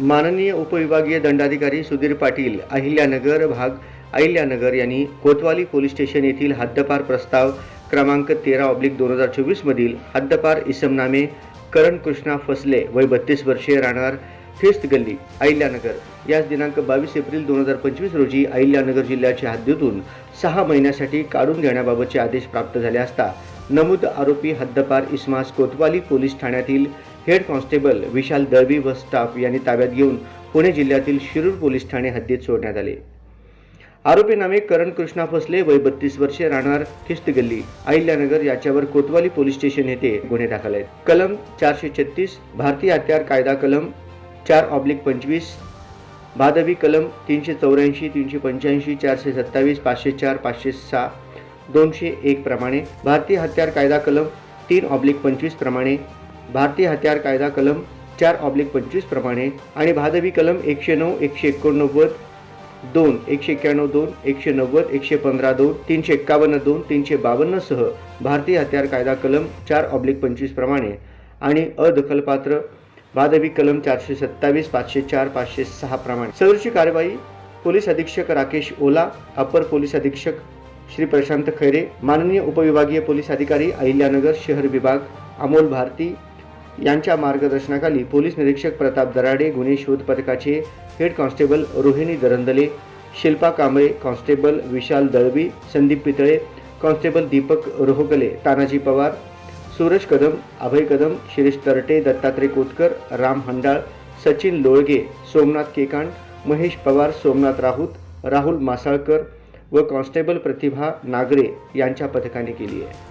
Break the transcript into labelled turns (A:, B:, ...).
A: माननीय उपविभागीय दंडाधिकारी सुधीर पाटील अहिल्यानगर भाग अहिल्यानगर यांनी कोतवाली पोलीस स्टेशन येथील हद्दपार प्रस्ताव क्रमांक तेरा ऑब्लिक दोन हजार चोवीसमधील हद्दपार इसमनामे करण कृष्णा फसले वय बत्तीस वर्षीय राहणार फिस्त गल्ली अहिल्यानगर. याच दिनांक बावीस एप्रिल दोन हजार पंचवीस रोजी अहिल्यानगर जिल्ह्याच्या हद्दीतून सहा महिन्यासाठी काढून घेण्याबाबतचे आदेश प्राप्त झाले असता नमूद आरोपी हद्दपार इस्मास कोतवाली पोलीस ठाण्यातील हेड कॉन्स्टेबल विशाल दळवी व स्टाफ यांनी ताब्यात घेऊन पुणे जिल्ह्यातील शिरूर पोलीस ठाणे हद्दीत सोडण्यात आले. आरोपी नामे करण कृष्णा फसले वय बत्तीस वर्षे राहणार खिस्त गल्ली अहिल्यानगर याच्यावर कोतवाली पोलीस स्टेशन येथे गुन्हे दाखल आहेत. कलम चारशे छत्तीस भारतीय हत्यार कायदा कलम चार ऑब्लिक पंचवीस भादवी कलम तीनशे चौऱ्याऐंशी तीनशे पंच्याऐंशी चारशे सत्तावीस पाचशे चार पाचशे सहा दोनशे एक प्रमाणे भारतीय हत्यार कायदा कलम तीन ऑब्लिक पंचवीस प्रमाणे भारतीय हत्यार कायदा कलम चार ऑब्लिक पंचवीस प्रमाणे आणि भादवी कलम एकशे नऊ एकशे एकोणनव्वद दोन एकशे एक्क्याण्णव दोन एकशे नव्वद एकशे पंधरा दोन तीनशे एक्कावन्न दोन तीनशे बावन्नसह भारतीय हत्यार कायदा कलम चार ऑब्लिक पंचवीस प्रमाणे आणि अदखलपात्र भादवी कलम चारशे सत्तावीस पाचशे चार पाचशे सहा प्रमाणे. सदरची कारवाई पोलीस अधीक्षक राकेश ओला अपर पोलीस अधीक्षक श्री प्रशांत खैरे माननीय उपविभागीय पोलीस अधिकारी अहिल्यानगर शहर विभाग अमोल भारती यांच्या मार्गदर्शनाखाली पोलीस निरीक्षक प्रताप दराडे गुन्हे शोध पथकाचे head constable Rohini Darandale Shilpa Kamble constable Vishal Dalvi Sandeep Pitale constable Deepak Rohagale Tanaji Pawar Suraj Kadam Abhay Kadam Shirish Tarate Dattatray Kotkar Ram Handal Sachin Lolage Somnath Kekan Mahesh Pawar Somnath Raut Rahul Masalkar व constable प्रतिभा नागरे यांच्या पथकाने केली आहे.